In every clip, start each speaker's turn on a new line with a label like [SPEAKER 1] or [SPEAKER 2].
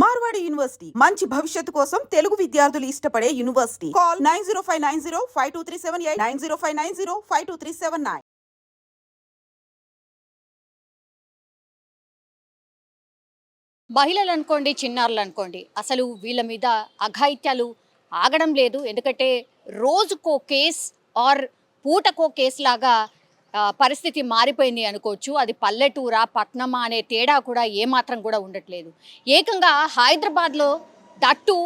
[SPEAKER 1] Marwadi university మంచి భవిష్యత్తు కోసం తెలుగు విద్యార్థులు ఇష్టపడే university. Call nine zero five nine zero five two three seven eight nine zero five nine zero five two three seven nine.
[SPEAKER 2] మహిళలు అనుకోండి చిన్నారులు అనుకోండి అసలు వీళ్ళ మీద అఘాయిత్యాలు ఆగడం లేదు. ఎందుకంటే రోజుకో కేస్ ఆర్ పూటకో కేసు లాగా పరిస్థితి మారిపోయింది అనుకోవచ్చు. అది పల్లెటూరా పట్నమా అనే తేడా కూడా ఏమాత్రం కూడా ఉండట్లేదు. ఏకంగా హైదరాబాద్లో దట్టు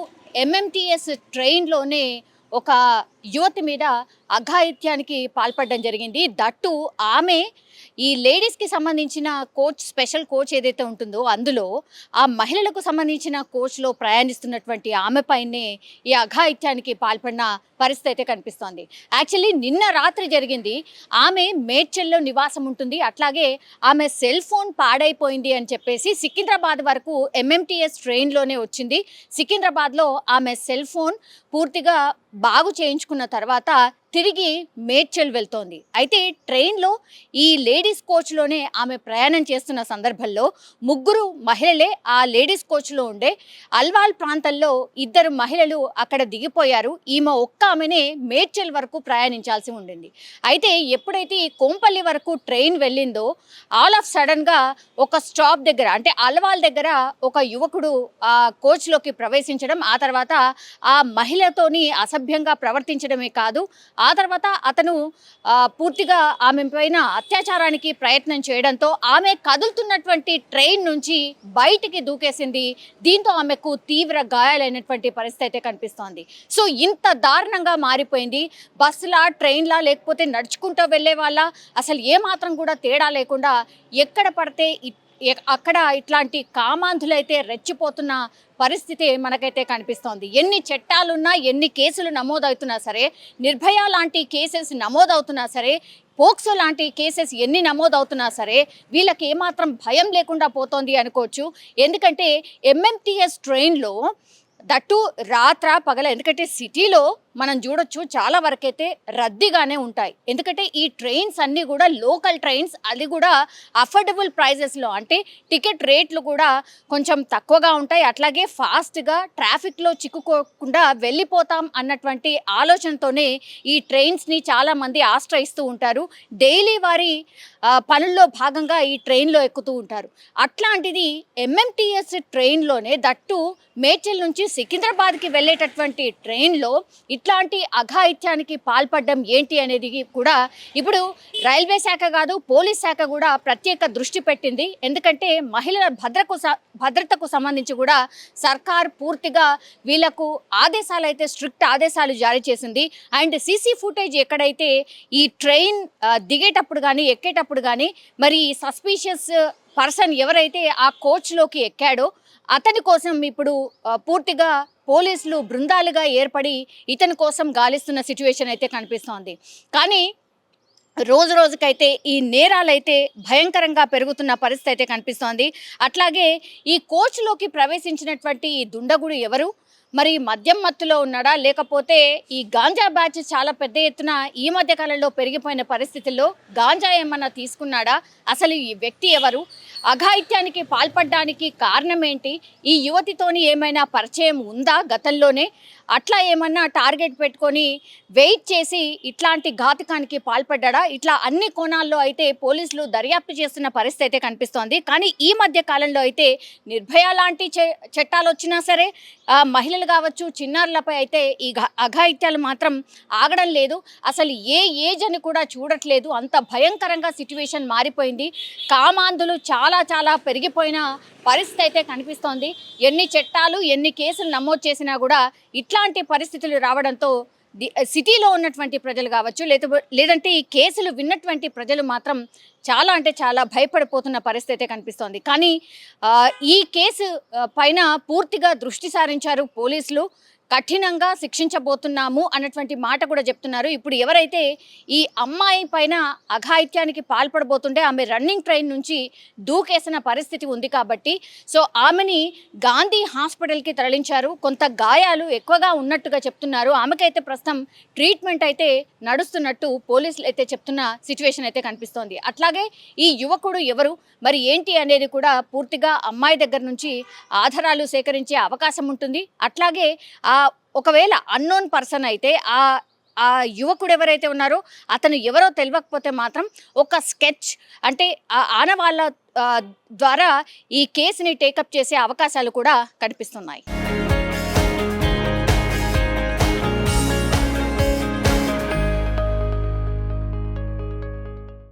[SPEAKER 2] ఎంఎంటీఎస్ ట్రైన్లోనే ఒక యువతి మీద అఘాయిత్యానికి పాల్పడడం జరిగింది. దట్టు ఆమె ఈ లేడీస్కి సంబంధించిన కోచ్ స్పెషల్ కోచ్ ఏదైతే ఉంటుందో అందులో ఆ మహిళలకు సంబంధించిన కోచ్లో ప్రయాణిస్తున్నటువంటి ఆమె పైనే ఈ అఘాయిత్యానికి పాల్పడిన పరిస్థితి అయితే కనిపిస్తోంది. యాక్చువల్లీ నిన్న రాత్రి జరిగింది. ఆమె మేడ్చల్లో నివాసం ఉంటుంది. అట్లాగే ఆమె సెల్ ఫోన్ పాడైపోయింది అని చెప్పేసి సికింద్రాబాద్ వరకు ఎంఎంటీఎస్ ట్రైన్లోనే వచ్చింది. సికింద్రాబాద్లో ఆమె సెల్ ఫోన్ పూర్తిగా బాగు చేయించుకున్న తర్వాత తిరిగి మేడ్చల్ వెళ్తోంది. అయితే ట్రైన్లో ఈ లేడీస్ కోచ్లోనే ఆమె ప్రయాణం చేస్తున్న సందర్భంలో ముగ్గురు మహిళలే ఆ లేడీస్ కోచ్లో ఉండే అల్వాల్ ప్రాంతంలో ఇద్దరు మహిళలు అక్కడ దిగిపోయారు. ఈమె ఒక్క ఆమెనే మేడ్చల్ వరకు ప్రయాణించాల్సి ఉండింది. అయితే ఎప్పుడైతే ఈ కోంపల్లి వరకు ట్రైన్ వెళ్ళిందో ఆల్ ఆఫ్ సడన్గా ఒక స్టాప్ దగ్గర అంటే అల్వాల్ దగ్గర ఒక యువకుడు ఆ కోచ్లోకి ప్రవేశించడం ఆ తర్వాత ఆ మహిళతోని అసభ్యంగా ప్రవర్తించడమే కాదు ఆ తర్వాత అతను పూర్తిగా ఆమె పైన అత్యాచారానికి ప్రయత్నం చేయడంతో ఆమె కదులుతున్నటువంటి ట్రైన్ నుంచి బయటికి దూకేసింది. దీంతో ఆమెకు తీవ్ర గాయాలైనటువంటి పరిస్థితి అయితే కనిపిస్తోంది. సో ఇంత దారుణంగా మారిపోయింది. బస్సులా ట్రైన్లా లేకపోతే నడుచుకుంటూ వెళ్ళే వాళ్ళ అసలు ఏమాత్రం కూడా తేడా లేకుండా ఎక్కడ పడితే అక్కడ ఇట్లాంటి కామాంధులైతే రెచ్చిపోతున్న పరిస్థితి మనకైతే కనిపిస్తోంది. ఎన్ని చట్టాలున్నా ఎన్ని కేసులు నమోదవుతున్నా సరే నిర్భయ లాంటి కేసెస్ నమోదవుతున్నా సరే పోక్సో లాంటి కేసెస్ ఎన్ని నమోదవుతున్నా సరే వీళ్ళకి ఏమాత్రం భయం లేకుండా పోతోంది అనుకోవచ్చు. ఎందుకంటే ఎంఎంటీఎస్ ట్రైన్లో దట్టు రాత్ర పగల ఎందుకంటే సిటీలో మనం చూడొచ్చు చాలా వరకైతే రద్దీగానే ఉంటాయి. ఎందుకంటే ఈ ట్రైన్స్ అన్నీ కూడా లోకల్ ట్రైన్స్ అది కూడా అఫోర్డబుల్ ప్రైజెస్లో. అంటే టికెట్ రేట్లు కూడా కొంచెం తక్కువగా ఉంటాయి. అట్లాగే ఫాస్ట్గా ట్రాఫిక్లో చిక్కుకోకుండా వెళ్ళిపోతాం అన్నటువంటి ఆలోచనతోనే ఈ ట్రైన్స్ని చాలామంది ఆశ్రయిస్తూ ఉంటారు. డైలీ వారి పనుల్లో భాగంగా ఈ ట్రైన్లో ఎక్కుతూ ఉంటారు. అట్లాంటిది ఎంఎంటీఎస్ ట్రైన్లోనే దట్టు మేడ్చల్ నుంచి సికింద్రాబాద్కి వెళ్ళేటటువంటి ట్రైన్లో ఇట్లాంటి అఘాయిత్యానికి పాల్పడడం ఏంటి అనేది కూడా ఇప్పుడు రైల్వే శాఖ కాదు పోలీస్ శాఖ కూడా ప్రత్యేక దృష్టి పెట్టింది. ఎందుకంటే మహిళల భద్రకు స- భద్రతకు సంబంధించి కూడా సర్కార్ పూర్తిగా వీళ్ళకు ఆదేశాలు అయితే స్ట్రిక్ట్ ఆదేశాలు జారీ చేసింది. అండ్ సీసీ ఫుటేజ్ ఎక్కడైతే ఈ ట్రైన్ దిగేటప్పుడు కానీ ఎక్కేటప్పుడు కానీ మరి సస్పీషియస్ పర్సన్ ఎవరైతే ఆ కోచ్లోకి ఎక్కాడో అతని కోసం ఇప్పుడు పూర్తిగా పోలీసులు బృందాలుగా ఏర్పడి ఇతని కోసం గాలిస్తున్న సిచ్యువేషన్ అయితే కనిపిస్తోంది. కానీ రోజు రోజుకైతే ఈ నేరాలైతే భయంకరంగా పెరుగుతున్న పరిస్థితి అయితే కనిపిస్తోంది. అట్లాగే ఈ కోచ్లోకి ప్రవేశించినటువంటి ఈ దుండగుడు ఎవరు? మరి మద్యం మత్తులో ఉన్నాడా? లేకపోతే ఈ గాంజా బ్యాచ్ చాలా పెద్ద ఎత్తున ఈ మధ్య కాలంలో పెరిగిపోయిన పరిస్థితుల్లో గాంజా ఏమన్నా తీసుకున్నాడా? అసలు ఈ వ్యక్తి ఎవరు? అఘాయిత్యానికి పాల్పడడానికి కారణం ఏంటి? ఈ యువతితోని ఏమైనా పరిచయం ఉందా గతంలోనే? అట్లా ఏమన్నా టార్గెట్ పెట్టుకొని వెయిట్ చేసి ఇట్లాంటి ఘాతకానికి పాల్పడ్డా ఇట్లా అన్ని కోణాల్లో అయితే పోలీసులు దర్యాప్తు చేస్తున్న పరిస్థితి అయితే కనిపిస్తోంది. కానీ ఈ మధ్య కాలంలో అయితే నిర్భయ లాంటి చట్టాలు వచ్చినా సరే మహిళలు కావచ్చు చిన్నారులపై అయితే ఈ ఘ- అఘాయిత్యాలు మాత్రం ఆగడం లేదు. అసలు ఏ ఏజ్ అని కూడా చూడట్లేదు. అంత భయంకరంగా సిచ్యువేషన్ మారిపోయింది. కామాంధులు చాలా చాలా పెరిగిపోయిన పరిస్థితి అయితే కనిపిస్తోంది. ఎన్ని చట్టాలు ఎన్ని కేసులు నమోదు చేసినా కూడా ఇట్లాంటి పరిస్థితులు రావడంతో సిటీలో ఉన్నటువంటి ప్రజలు కావచ్చు లేదా లేదంటే ఈ కేసులు విన్నటువంటి ప్రజలు మాత్రం చాలా అంటే చాలా భయపడిపోతున్న పరిస్థితి అయితే కనిపిస్తోంది. కానీ ఈ కేసు పైన పూర్తిగా దృష్టి సారించారు పోలీసులు. కఠినంగా శిక్షించబోతున్నాము అన్నటువంటి మాట కూడా చెప్తున్నారు. ఇప్పుడు ఎవరైతే ఈ అమ్మాయి పైన అఘాయిత్యానికి పాల్పడబోతుంటే ఆమె రన్నింగ్ ట్రైన్ నుంచి దూకేసిన పరిస్థితి ఉంది కాబట్టి సో ఆమెని గాంధీ హాస్పిటల్కి తరలించారు. కొంత గాయాలు ఎక్కువగా ఉన్నట్టుగా చెప్తున్నారు. ఆమెకైతే ప్రస్తుతం ట్రీట్మెంట్ అయితే నడుస్తున్నట్టు పోలీసులు అయితే చెప్తున్న సిచ్యువేషన్ అయితే కనిపిస్తోంది. అట్లాగే ఈ యువకుడు ఎవరు? మరి ఏంటి అనేది కూడా పూర్తిగా అమ్మాయి దగ్గర నుంచి ఆధారాలు సేకరించే అవకాశం ఉంటుంది. అట్లాగే ఆ ఒకవేళ అన్నోన్ పర్సన్ అయితే ఆ ఆ యువకుడు ఎవరైతే ఉన్నారో అతను ఎవరో తెలియకపోతే మాత్రం ఒక స్కెచ్ అంటే ఆ ఆనవాళ్ళ ద్వారా ఈ కేసుని టేకప్ చేసే అవకాశాలు కూడా కనిపిస్తున్నాయి.